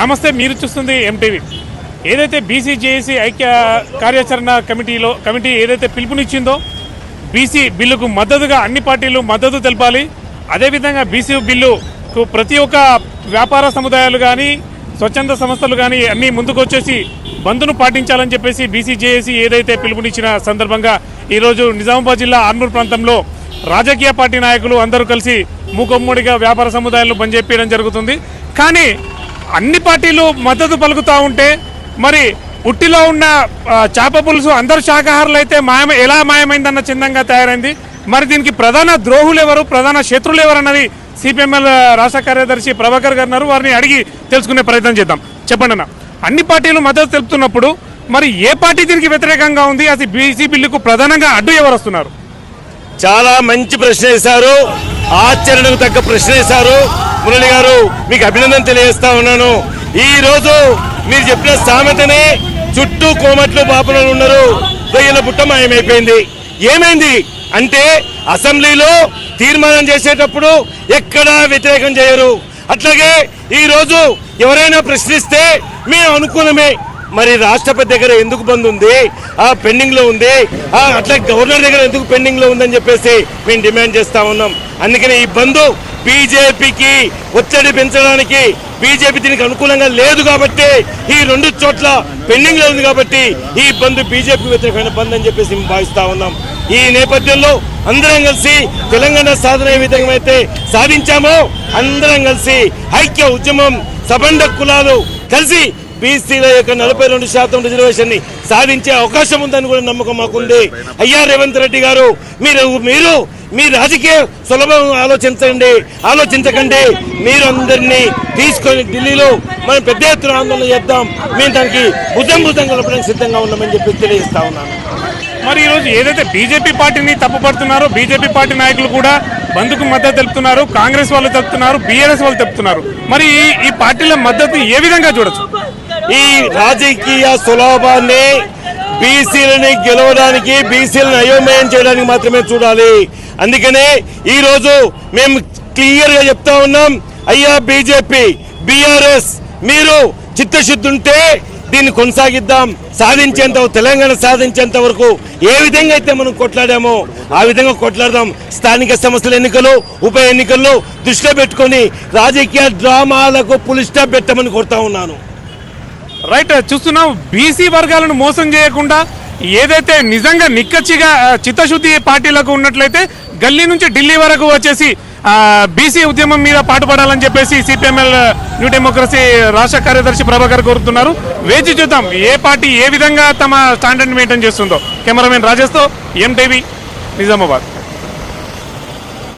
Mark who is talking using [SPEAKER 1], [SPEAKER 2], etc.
[SPEAKER 1] నమస్తే మీరు చూస్తుంది ఎంటీవీ ఏదైతే బీసీ జేఏసీ ఐక్య కార్యాచరణ కమిటీలో కమిటీ ఏదైతే పిలుపునిచ్చిందో బీసీ బిల్లుకు మద్దతుగా అన్ని పార్టీలు మద్దతు తెలపాలి. అదేవిధంగా బీసీ బిల్లుకు ప్రతి ఒక్క వ్యాపార సముదాయాలు కానీ స్వచ్ఛంద సంస్థలు కానీ అన్నీ ముందుకొచ్చేసి బంద్ను పాటించాలని చెప్పేసి బీసీ జేఏసీ ఏదైతే పిలుపునిచ్చిన సందర్భంగా ఈరోజు నిజామాబాద్ జిల్లా ఆర్మూర్ ప్రాంతంలో రాజకీయ పార్టీ నాయకులు అందరూ కలిసి మూకొమ్మడిగా వ్యాపార సముదాయాలు బంద్ చేయడం జరుగుతుంది. కానీ అన్ని పార్టీలు మద్దతు పలుకుతూ ఉంటే మరి ఉట్టిలో ఉన్న చేప పులుసు అందరు శాకాహారులు అయితే మాయమ ఎలా మాయమైందన్న చిందంగా తయారైంది. మరి దీనికి ప్రధాన ద్రోహులు ఎవరు ప్రధాన శత్రులు ఎవరు అన్నది సిపిఎంఎల్ రాష్ట్ర కార్యదర్శి ప్రభాకర్ గారు అన్నారు వారిని అడిగి తెలుసుకునే ప్రయత్నం చేద్దాం. చెప్పండి అన్న. అన్ని పార్టీలు మద్దతు తెలుపుతున్నప్పుడు మరి ఏ పార్టీ దీనికి వ్యతిరేకంగా ఉంది? అది బీసీ బిల్లుకు ప్రధానంగా అడ్డు ఎవరు వస్తున్నారు?
[SPEAKER 2] చాలా మంచి ప్రశ్న వేశారు. ఆచరణకు తగ్గ ప్రశ్న వేశారు. మురళి గారు మీకు అభినందన తెలియజేస్తా ఉన్నాను. ఈ రోజు మీరు చెప్పిన సామెతనే చుట్టూ కోమట్లు బాపులు ఉన్నారు. రొయ్యల పుట్ట మాయమైపోయింది. ఏమైంది? అంటే అసెంబ్లీలో తీర్మానం చేసేటప్పుడు ఎక్కడా వ్యతిరేకం చేయరు. అట్లాగే ఈ రోజు ఎవరైనా ప్రశ్నిస్తే మేము అనుకూలమే. మరి రాష్ట్రపతి దగ్గర ఎందుకు బంద్ ఉంది? ఆ పెండింగ్లో ఉంది. ఆ అట్లా గవర్నర్ దగ్గర ఎందుకు పెండింగ్లో ఉందని చెప్పేసి మేము డిమాండ్ చేస్తా ఉన్నాం. అందుకని ఈ బంద్ బీజేపీకి ఒత్తిడి పెంచడానికి బీజేపీ దీనికి అనుకూలంగా లేదు కాబట్టి ఈ రెండు చోట్ల పెండింగ్లో ఉంది కాబట్టి ఈ బంద్ బీజేపీ వ్యతిరేకమైన బంద్ అని చెప్పేసి మేము భావిస్తా ఉన్నాం. ఈ నేపథ్యంలో అందరం కలిసి తెలంగాణ సాధన ఏ విధంగా అయితే సాధించామో అందరం కలిసి ఐక్య ఉద్యమం సబండ కులాలు కలిసి బీసీల యొక్క నలభై రెండు శాతం రిజర్వేషన్ని సాధించే అవకాశం ఉందని కూడా నమ్మకం మాకుంది. అయ్యా రేవంత్ రెడ్డి గారు మీరు మీరు మీ రాజకీయ సులభం ఆలోచించండి. ఆలోచించకండి. మీరు అందరినీ తీసుకొని ఢిల్లీలో మనం పెద్ద ఎత్తున ఆందోళన చేద్దాం. మేము దానికి భుజం భుజం కలపడానికి సిద్ధంగా ఉన్నామని చెప్పి తెలియజేస్తా ఉన్నాను.
[SPEAKER 1] మరి ఈరోజు ఏదైతే బీజేపీ పార్టీని తప్పుపడుతున్నారో బీజేపీ పార్టీ నాయకులు కూడా బంద్కు మద్దతు తెలుపుతున్నారు కాంగ్రెస్ వాళ్ళు తెలుపుతున్నారు బీఆర్ఎస్ వాళ్ళు తెలుపుతున్నారు. మరి ఈ ఈ పార్టీల మద్దతు ఏ విధంగా చూడొచ్చు?
[SPEAKER 2] ఈ రాజకీయ సులభాన్ని బీసీలని గెలవడానికి బీసీలను అయోమయం చేయడానికి మాత్రమే చూడాలి. అందుకనే ఈ రోజు మేము క్లియర్గా చెప్తా ఉన్నాం అయ్యా బీజేపీ బీఆర్ఎస్ మీరు చిత్తశుద్ధి ఉంటే దీన్ని కొనసాగిద్దాం. సాధించేంత తెలంగాణ సాధించేంత వరకు ఏ విధంగా అయితే మనం కొట్లాడామో ఆ విధంగా కొట్లాడదాం. స్థానిక సంస్థల ఎన్నికలు ఉప ఎన్నికల్లో దృష్టిలో పెట్టుకొని రాజకీయ డ్రామాలకు పులిస్టాప్ పెట్టమని కోరుతా ఉన్నాను.
[SPEAKER 1] రైట్ చూస్తున్నాం. బీసీ వర్గాలను మోసం చేయకుండా ఏదైతే నిజంగా నిక్కచ్చిగా చిత్తశుద్ధి పార్టీలకు ఉన్నట్లయితే గల్లీ నుంచి ఢిల్లీ వరకు వచ్చేసి బీసీ ఉద్యమం మీద పాటుపడాలని చెప్పేసి సిపిఎంఎల్ న్యూ డెమోక్రసీ రాష్ట్ర కార్యదర్శి ప్రభాకర్ కోరుతున్నారు. వేచి చూద్దాం ఏ పార్టీ ఏ విధంగా తమ స్టాండర్డ్ మెయింటైన్ చేస్తుందో. కెమెరామెన్ రాజేష్తో ఎంటీవీ నిజామాబాద్.